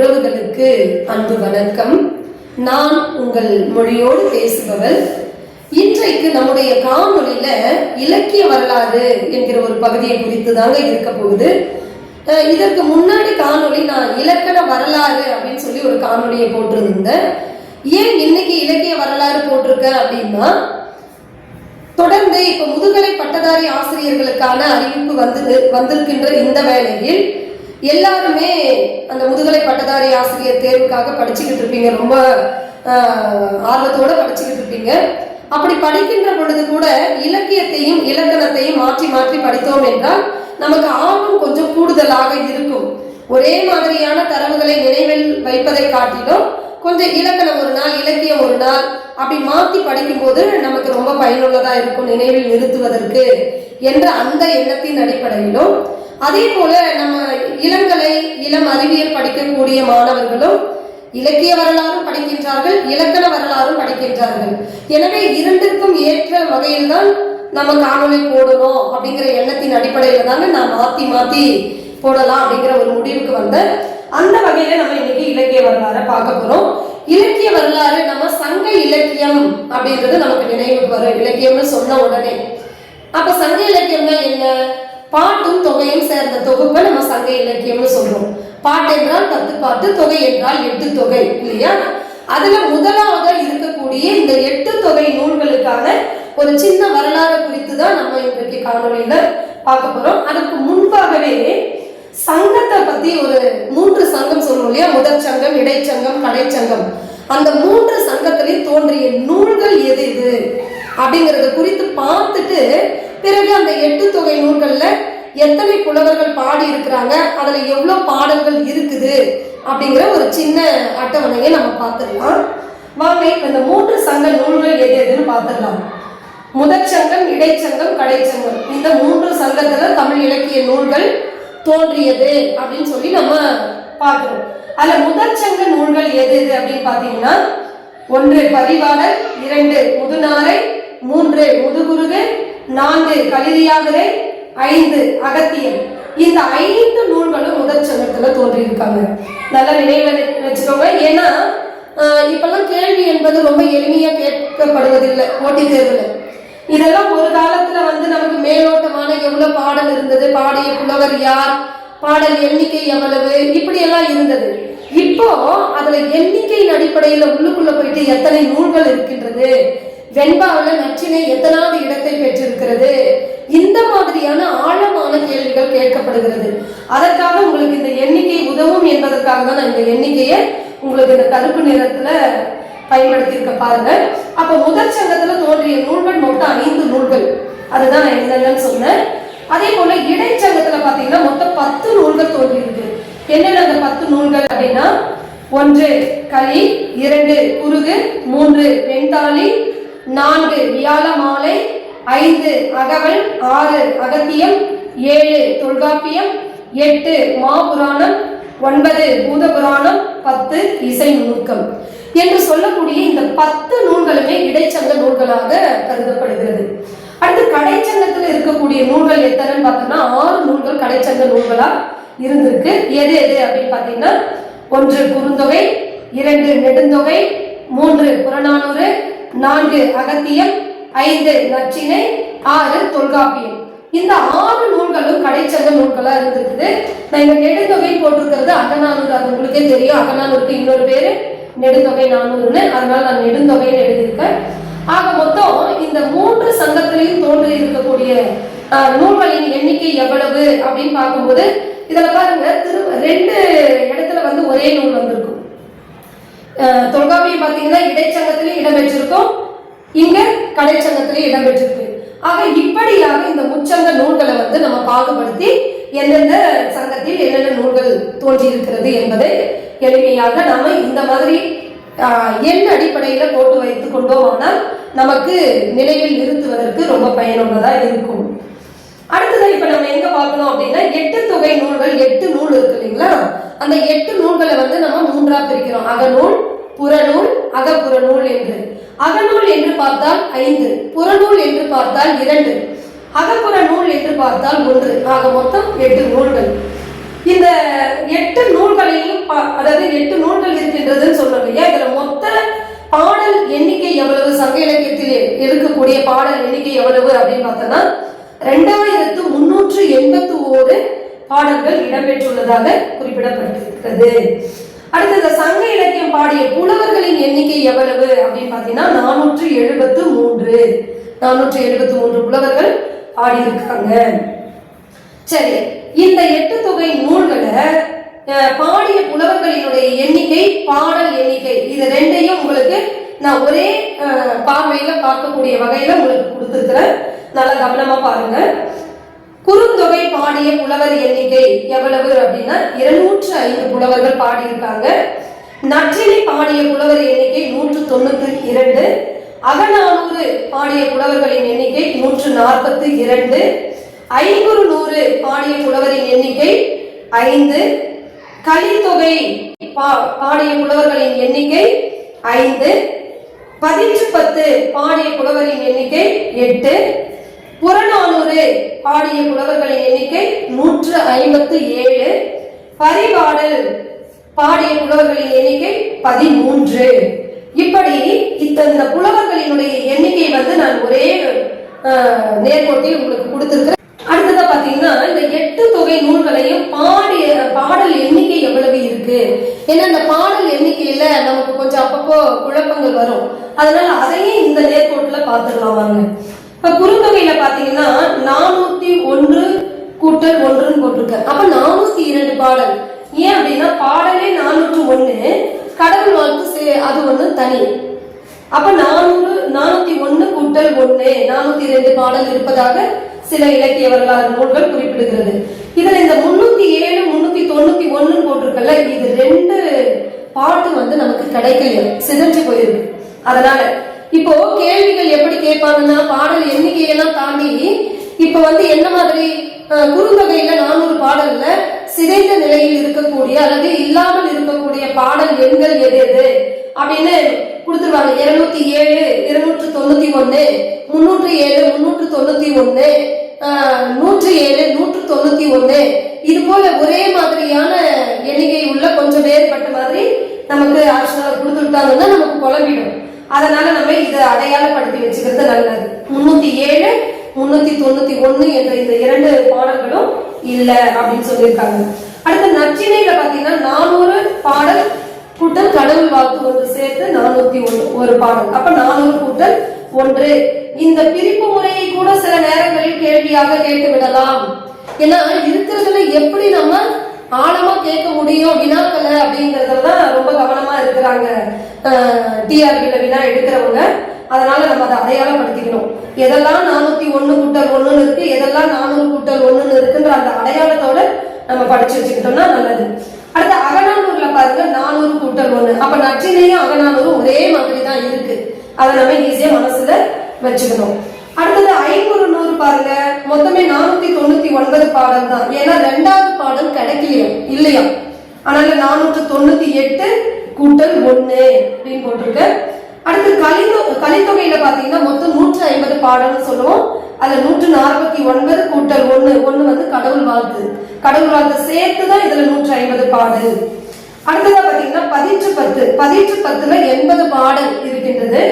உறவுகளுக்கு அன்பு வணக்கம். நான் உங்கள் மொழியோடு பேசுபவள். இன்றைக்கு நம்முடைய காணொலியில இலக்கிய வரலாறு என்கிற ஒரு பகுதியை குறித்து தாங்க இருக்க போகுது. இதற்கு முன்னாடி காணொலி நான் இலக்கண வரலாறு அப்படின்னு சொல்லி ஒரு காணொலியை போட்டிருந்தேன். ஏன் இன்னைக்கு இலக்கிய வரலாறு போட்டிருக்கேன் அப்படின்னா தொடர்ந்து இப்ப முதுகலை பட்டதாரி ஆசிரியர்களுக்கான அறிவிப்பு வந்து வந்திருக்கின்ற இந்த வேளையில் எல்லாருமே அந்த முதுகலை பட்டதாரி ஆசிரியர் தேர்வுக்காக படிச்சுக்கிட்டு இருப்பீங்க. ரொம்ப ஆர்வத்தோட படிச்சுக்கிட்டு இருப்பீங்க. அப்படி படிக்கின்ற பொழுது கூட இலக்கியத்தையும் இலக்கணத்தையும் மாற்றி மாற்றி படித்தோம் என்றால் நமக்கு ஆர்வம் கொஞ்சம் கூடுதலாக இருக்கும். ஒரே மாதிரியான தரவுகளை நினைவில் வைப்பதை காட்டிலும் கொஞ்சம் இலக்கணம் ஒரு நாள் இலக்கியம் ஒரு நாள் அப்படி மாத்தி படிக்கும்போது நமக்கு ரொம்ப பயனுள்ளதா இருக்கும் நினைவில் நிறுத்துவதற்கு என்ற அந்த எண்ணத்தின் அடிப்படையிலும் அதே போல நம்ம இளங்கலை இளம் அறிவியல் படிக்கக்கூடிய மாணவர்களும் இலக்கிய வரலாறும் படிக்கின்றார்கள் இலக்கண வரலாறும் படிக்கின்றார்கள். எனவே இரண்டிற்கும் ஏற்ற வகையில் தான் நம்ம காணொலி போடணும் அப்படிங்கிற எண்ணத்தின் அடிப்படையில தாங்க நான் மாத்தி மாத்தி போடலாம் அப்படிங்கிற ஒரு முடிவுக்கு வந்தேன். அந்த வகையில நம்ம இன்னைக்கு இலக்கிய வரலாறை பார்க்க போறோம். இலக்கிய வரலாறு நம்ம சங்க இலக்கியம் அப்படின்றது நமக்கு நினைவுக்கு வரும். இலக்கியம்னு சொன்ன உடனே. அப்ப சங்க இலக்கியம்னா என்ன? பாட்டும் தொகையும் சேர்ந்த தொகுப்பை நம்ம சங்க இலக்கியம்னு சொல்றோம். பாட்டு என்றால் பத்து பாட்டு தொகை என்றால் எட்டு தொகை இல்லையா? அதுல முதலாவது இருக்கக்கூடிய இந்த எட்டு தொகை நூல்களுக்கான ஒரு சின்ன வரலாறு குறித்து தான் நம்ம இன்றைக்கு காணொலியில பார்க்க போறோம். அதுக்கு முன்பாகவே சங்கத்தை பத்தி ஒரு மூன்று சங்கம் சொல்லுவோம் இல்லையா? முதற் சங்கம் இடைச்சங்கம் கடைச்சங்கம் அந்த மூன்று சங்கத்திலையும் தோன்றிய நூல்கள் எது இது? அப்படிங்கறத குறித்து பார்த்துட்டு பிறகு அந்த எட்டு தொகை நூல்களில் எத்தனை புலவர்கள் பாடி இருக்கிறாங்க அதில் எவ்வளோ பாடல்கள் இருக்குது அப்படிங்கிற ஒரு சின்ன அட்டவணையை நம்ம பார்த்துடலாம். வாங்க இந்த மூன்று சங்க நூல்கள் எது எதுன்னு பார்த்துடலாம். முதற் சங்கம் இடைச்சங்கம் கடைச்சங்கம் இந்த மூன்று சங்கத்தில் தமிழ் இலக்கிய நூல்கள் தோன்றியது அப்படின்னு சொல்லி நம்ம பார்க்குறோம் அதில் முதற் சங்க நூல்கள் எது எது அப்படின்னு பார்த்தீங்கன்னா ஒன்று பதிவாளர் இரண்டு நான்கு கலிதியாகரை ஐந்து அகத்தியம் இந்த ஐந்து நூல்களும் முதற் சங்கத்துல தோன்றியிருக்காங்க. நல்லா நினைவில் வச்சுக்கோங்க. ஏன்னா இப்பெல்லாம் கேள்வி என்பது ரொம்ப எளிமையா கேட்கப்படுவதில்லை போட்டித் தேர்வுல. இதெல்லாம் ஒரு காலத்துல வந்து நமக்கு மேலோட்டமான எவ்வளவு பாடல் இருந்தது பாடிய புலவர் யார் பாடல் எண்ணிக்கை எவ்வளவு இப்படி எல்லாம் இருந்தது. இப்போ அதுல எண்ணிக்கையின் அடிப்படையில உள்ளுக்குள்ள போயிட்டு எத்தனை நூல்கள் இருக்கின்றது வெண்பாவில் நச்சினை எத்தனாவது இடத்தை பெற்றிருக்கிறது? இந்த மாதிரியான ஆழமான கேள்விகள் கேட்கப்படுகிறது. அதற்காக உங்களுக்கு இந்த எண்ணிக்கை உதவும் என்பதற்காக தான் நான் இந்த எண்ணிக்கையை உங்களுக்கு இந்த கருப்பு நிறத்துல பயன்படுத்தியிருக்க பாருங்க. அப்ப முதற் சங்கத்துல தோன்றிய நூல்கள் மொத்தம் ஐந்து நூல்கள். அதுதான் நான் என்னென்னு சொன்னேன். அதே போல இடைச்சங்கத்துல பாத்தீங்கன்னா மொத்தம் பத்து நூல்கள் தோன்றியிருக்கு. என்னென்ன அந்த பத்து நூல்கள் அப்படின்னா ஒன்று களி இரண்டு குருகு மூன்று வெண்தாளி நான்கு வியாழ மாலை ஐந்து அகவல் ஆறு அகத்தியம் ஏழு தொல்காப்பியம் எட்டு மாபுராணம் ஒன்பது பூதபுராணம் பத்து இசை நுணுக்கம் என்று சொல்லக்கூடிய இந்த பத்து நூல்களுமே இடைச்சங்க நூல்களாக கருதப்படுகிறது. அடுத்து கடைச்சங்கத்தில் இருக்கக்கூடிய நூல்கள் எத்தனைன்னு பார்த்தோம்னா ஆறு நூல்கள் கடைச்சங்க நூல்களா இருந்திருக்கு. எது எது அப்படின்னு பார்த்தீங்கன்னா ஒன்று குறுந்தொகை இரண்டு நெடுந்தொகை மூன்று புறநானூறு நான்கு அகத்தியம் ஐந்து நச்சினை ஆறு தொல்காப்பியம். இந்த ஆறு நூல்களும் கடைச்சங்க நூல்களா இருந்திருக்குது. நான் இந்த நெடுந்தொகை போட்டிருக்கிறது அகநானூறு. அது உங்களுக்கே தெரியும். அகநானூருக்கு இன்னொரு பேரு நெடுந்தொகை நானூறுன்னு. அதனால நான் நெடுந்தொகைன்னு எழுதியிருக்கேன். ஆக மொத்தம் இந்த மூன்று சங்கத்திலையும் தோன்றி இருக்கக்கூடிய நூல்களின் எண்ணிக்கை எவ்வளவு அப்படின்னு பார்க்கும்போது இதுல பாருங்க திரு ரெண்டு இடத்துல வந்து ஒரே நூல் வந்திருக்கும். தொல்காப்பியம் பார்த்தீங்கன்னா இடைச்சங்கத்திலையும் இடம்பெற்றிருக்கும். இங்க கடைச்சங்கத்திலையும் இடம்பெற்றிருக்கு. ஆக இப்படியாக இந்த முச்சங்க நூல்களை வந்து நம்ம பாகுபடுத்தி எந்தெந்த சங்கத்தில் என்னென்ன நூல்கள் தோன்றி இருக்கிறது என்பதை எளிமையாக நாம இந்த மாதிரி எண் அடிப்படையில போட்டு வைத்துக் கொண்டோமானால் நமக்கு நிலையில் நிறுத்துவதற்கு ரொம்ப பயனுள்ளதா இருக்கும். அடுத்ததான் இப்ப நம்ம பார்க்கணும் அப்படின்னா எட்டு தொகை நூல்கள் எட்டு நூல் இருக்கு இல்லைங்களா? அந்த எட்டு நூல்களை வந்து நம்ம மூன்றா பிரிக்கிறோம். அகநூல் புறநூல் அகப்புறநூல் என்று. அகநூல் என்று பார்த்தால் ஐந்து புறநூல் என்று பார்த்தால் இரண்டு அகப்புற நூல் என்று பார்த்தால் ஒன்று. ஆக மொத்தம் எட்டு நூல்கள். இந்த எட்டு நூல்களையும் அதாவது எட்டு நூல்கள் இருக்கின்றதுன்னு சொன்னோம் இல்லையா? இதுல மொத்த பாடல் எண்ணிக்கை எவ்வளவு? சங்க இலக்கியத்தில் இருக்கக்கூடிய பாடல் எண்ணிக்கை எவ்வளவு அப்படின்னு பார்த்தோம்னா ரெண்டாயிரத்து நூற்று எண்பத்தி ஓரு பாடல்கள் இடம்பெற்றுள்ளதாக குறிப்பிடப்பட்டிருக்கிறது. அடுத்தது சங்க இலக்கியம் பாடிய புலவர்களின் எண்ணிக்கை எவ்வளவு அப்படின்னு பார்த்தீங்கன்னா நானூற்று எழுபத்து மூன்று நானூற்று எழுபத்து மூன்று புலவர்கள் பாடியிருக்காங்க. சரி இந்த எட்டு தொகை நூல்களை அஹ், பாடிய புலவர்களினுடைய எண்ணிக்கை பாடல் எண்ணிக்கை இது ரெண்டையும் உங்களுக்கு நான் ஒரே பார்வையில பார்க்கக்கூடிய வகையில உங்களுக்கு கொடுத்துருக்கிறேன். நல்லா கவனமா பாருங்க. குறுந்தொகை பாடிய புலவர் எண்ணிக்கை எவ்வளவு அப்படின்னா இருநூற்று ஐந்து புலவர்கள் பாடியிருக்காங்க. நற்றினை பாடிய புலவர் எண்ணிக்கை நூற்று தொண்ணூத்தி இரண்டு. அகநானூறு பாடிய புலவர்களின் எண்ணிக்கை நூற்று நாற்பத்தி இரண்டு. ஐங்குறு நூறு பாடிய புலவரின் எண்ணிக்கை ஐந்து. கலித்தொகை பா- பாடிய புலவர்களின் எண்ணிக்கை ஐந்து. பதிற்று பத்து பாடிய புலவரின் எண்ணிக்கை எட்டு. புறநானூறு பாடிய புலவர்களின் எண்ணிக்கை நூற்று ஐம்பத்து ஏழு. பரிபாடல் பாடிய புலவர்களின் எண்ணிக்கை பதிமூன்று. இப்படி இத்தந்த புலவர்களினுடைய எண்ணிக்கை வந்து நான் ஒரே நேர்கோட்டில் உங்களுக்கு கொடுத்துருக்கேன் அடுத்ததா பாத்தீங்கன்னா இந்த எட்டு தொகை நூல்களையும் பாடிய பாடல் எண்ணிக்கை எவ்வளவு இருக்கு? ஏன்னா இந்த பாடல் எண்ணிக்கையில நமக்கு கொஞ்சம் அப்பப்போ குழப்பங்கள் வரும். அதனால அதையும் இந்த நேர்கோட்டுல பார்த்துக்கலாம் வாங்க. இப்ப குறுந்தொகையில பாத்தீங்கன்னா நானூத்தி ஒன்று கூட்டல் ஒன்றுன்னு போட்டிருக்க அப்ப நானூத்தி இரண்டு பாடல். ஏன் அப்படின்னா பாடலே நானூற்று ஒண்ணு கடவுள் வாழ்த்து சே- அது ஒண்ணு தனி. அப்ப நானூறு நானூத்தி ஒண்ணு கூட்டல் ஒண்ணு நானூத்தி ரெண்டு பாடல் இருப்பதாக சில இலக்கிய வரலாறு நூல்கள் குறிப்பிடுகிறது. இதுல இந்த முன்னூத்தி ஏழு முன்னூத்தி தொண்ணூத்தி ஒண்ணுன்னு போட்டிருக்கல இது ரெண்டு பாட்டு வந்து நமக்கு கிடைக்கல சிதஞ்சு போயிருக்கு. அதனால இப்போ கேள்விகள் எப்படி கேட்பாங்கன்னா பாடல் எண்ணிக்கையெல்லாம் தாண்டி இப்ப வந்து என்ன மாதிரி குறுந்தொகையில நானூறு பாடல்ல சிதைந்த நிலையில் இருக்கக்கூடிய அல்லது இல்லாமல் இருக்கக்கூடிய பாடல் எண்கள் எது எது அப்படின்னு கொடுத்துருவாங்க. இருநூத்தி ஏழு இருநூற்று தொண்ணூத்தி ஒன்னு முன்னூற்று ஏழு முன்னூற்று தொண்ணூத்தி ஒன்னு நூற்று ஏழு நூற்று தொண்ணூத்தி ஒன்னு இது போல ஒரே மாதிரியான எண்ணிக்கை உள்ள கொஞ்சம் வேறுபட்ட மாதிரி நமக்கு ஆப்ஷனல் கொடுத்துட்டாங்கன்னா நமக்கு குழம்பிடும். அதனால நம்ம இதை அடையாளப்படுத்தி வச்சுக்கிறது நல்லது. முன்னூத்தி ஏழு முன்னூத்தி தொண்ணூத்தி ஒண்ணு என்ற இந்த இரண்டு பாடல்களும் இல்ல அப்படின்னு சொல்லியிருக்காங்க. அடுத்து நச்சினையில பாத்தீங்கன்னா நானூறு பாடல் கூட்டல் கடவுள் வாழ்த்து ஒன்று சேர்த்து நானூத்தி ஒன்று ஒரு பாடல். அப்ப நானூறு கூட்டல் ஒன்று. இந்த பிரிப்பு முறையை கூட சில நேரங்களில் கேள்வியாக கேட்டு விடலாம். ஏன்னா இருக்கிறதுல எப்படி நம்ம ஆழமா கேட்க முடியும் வினாக்களை அப்படிங்கறதுல டிஆர்பி வினா எடுக்கிறவங்க அதனால நம்ம அதை அடையாளப்படுத்திக்கணும். எதெல்லாம் நானூத்தி ஒண்ணு கூட்டல் ஒண்ணுன்னு இருக்கு எதெல்லாம் நானூறு கூட்டல் ஒண்ணுன்னு இருக்குன்ற அந்த அடையாளத்தோட நம்ம படிச்சு வச்சுக்கிட்டோம்னா நல்லது. அடுத்து அகநானூர்ல பாருங்க நானூறு கூட்டல் ஒண்ணு. அப்ப நச்சினையும் அகநானூரும் ஒரே மாதிரி தான் இருக்கு. அதை நம்ம ஈஸியா மனசுல வச்சுக்கணும். அடுத்தது ஐநூறு நூறு பாருங்க மொத்தமே நானூத்தி தொண்ணூத்தி ஒன்பது பாடல் தான். ஏன்னா ரெண்டாவது பாடல் கிடைக்கலையா இல்லையா? அதனால நானூற்று தொண்ணூத்தி எட்டு கூட்டல் ஒண்ணு அப்படின்னு போட்டிருக்கு. அடுத்து கலித்தொ கலித்தொகையில பாத்தீங்கன்னா மொத்தம் நூற்று ஐம்பது பாடல்னு சொல்லுவோம். அதுல நூற்று நாற்பத்தி ஒன்பது கூட்டல் ஒண்ணு ஒண்ணு வந்து கடவுள் வாழ்த்து. கடவுள் வாழ்த்து சேர்த்து தான் இதுல நூற்று ஐம்பது பாடல். அடுத்ததா பாத்தீங்கன்னா பதிற்று பத்து. பதிற்று பத்துல எண்பது பாடல் இருக்கின்றது.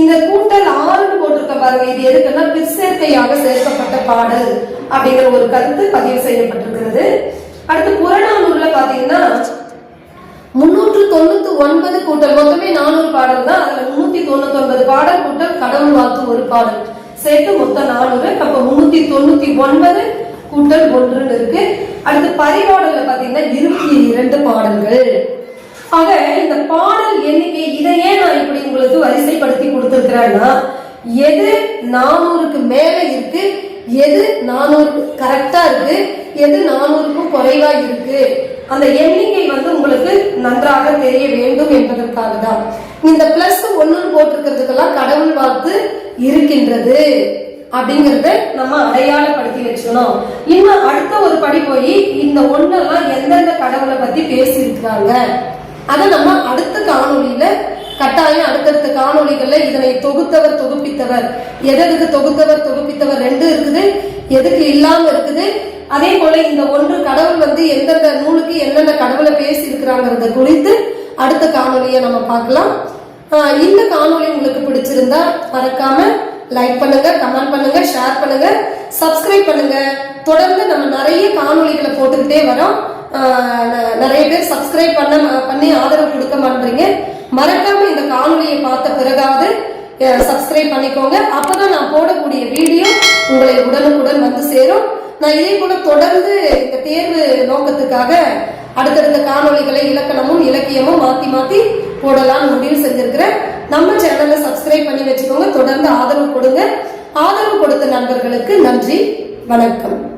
இந்த கூட்டல் ஆறுன்னு போட்டிருக்க பாருங்க. இது எதுக்குன்னா பிற்சேர்க்கையாக சேர்க்கப்பட்ட பாடல் அப்படிங்கிற ஒரு கருத்து பதிவு செய்யப்பட்டிருக்கிறது. அடுத்து புறநானூர்ல பாத்தீங்கன்னா முன்னூறு ஒன்பது கூட்டல் மொத்தமே நானூறு பாடல் தான். அதுல முன்னூத்தி தொண்ணூத்தி ஒன்பது பாடல் கூட்டல் கடவுள் வாழ்த்து ஒரு பாடல். சேர்த்து மொத்தம் நானூறு அப்ப முன்னூத்தி தொண்ணூத்தி ஒன்பது கூட்டல் ஒன்றுன்னு இருக்கு. அடுத்து பரிபாடல்ல பாத்தீங்கன்னா இருபத்தி இரண்டு பாடல்கள். ஆக இந்த பாடல் எண்ணிக்கை இதையே நான் இப்படி உங்களுக்கு வரிசைப்படுத்தி கொடுத்துருக்கிறேன்னா எது நானூறுக்கு மேல இருக்கு? எது நானூறுக்கு கரெக்டா இருக்கு? எது நானூறுக்கும் குறைவா இருக்கு? அந்த எண்ணிக்கை வந்து உங்களுக்கு நன்றாக தெரிய வேண்டும் என்பதற்காக தான் இந்த பிளஸ் ஒன்னு போட்டிருக்கிறதுக்கெல்லாம் கடவுள் வாழ்த்து இருக்கின்றது அப்படிங்கறத நம்ம அடையாளப்படுத்தி வச்சுக்கணும். இன்னும் அடுத்த ஒரு படி போய் இந்த ஒன்னெல்லாம் எந்தெந்த கடவுளை பத்தி பேசியிருக்கிறாங்க? அதை நம்ம அடுத்த காணொலியில கட்டாயம் அடுத்தடுத்த காணொலிகள்ல இதனை தொகுத்தவர் தொகுப்பித்தவர். எதற்கு தொகுத்தவர் தொகுப்பித்தவர் ரெண்டு இருக்குது எதுக்கு இல்லாம இருக்குது அதே போல இந்த ஒன்று கடவுள் வந்து எந்தெந்த நூலுக்கு எந்தெந்த கடவுளை பேசி இருக்கிறாங்கிறத குறித்து அடுத்த காணொலியை நம்ம பார்க்கலாம். இந்த காணொலி உங்களுக்கு பிடிச்சிருந்தா மறக்காம லைக் பண்ணுங்க கமெண்ட் பண்ணுங்க ஷேர் பண்ணுங்க சப்ஸ்கிரைப் பண்ணுங்க. தொடர்ந்து நம்ம நிறைய காணொலிகளை போட்டுக்கிட்டே வரோம். ந- நிறைய பேர் சப்ஸ்கிரைப் பண்ண பண்ணி ஆதரவு கொடுக்க மாட்டீங்க மறக்காம இந்த காணொலியை பார்த்த பிறகாவது சப்ஸ்கிரைப் பண்ணிக்கோங்க. அப்பதான் நான் போடக்கூடிய வீடியோ உங்களை உடனுக்குடன் வந்து சேரும். நான் இதே போல தொடர்ந்து இந்த தேர்வு நோக்கத்துக்காக அடுத்தடுத்த காணொளிகளை இலக்கணமும் இலக்கியமும் மாத்தி மாத்தி போடலாம்னு முடிவு செஞ்சிருக்கிறேன். நம்ம சேனலை சப்ஸ்கிரைப் பண்ணி வச்சுக்கோங்க. தொடர்ந்து ஆதரவு கொடுங்க. ஆதரவு கொடுத்த நண்பர்களுக்கு நன்றி. வணக்கம்.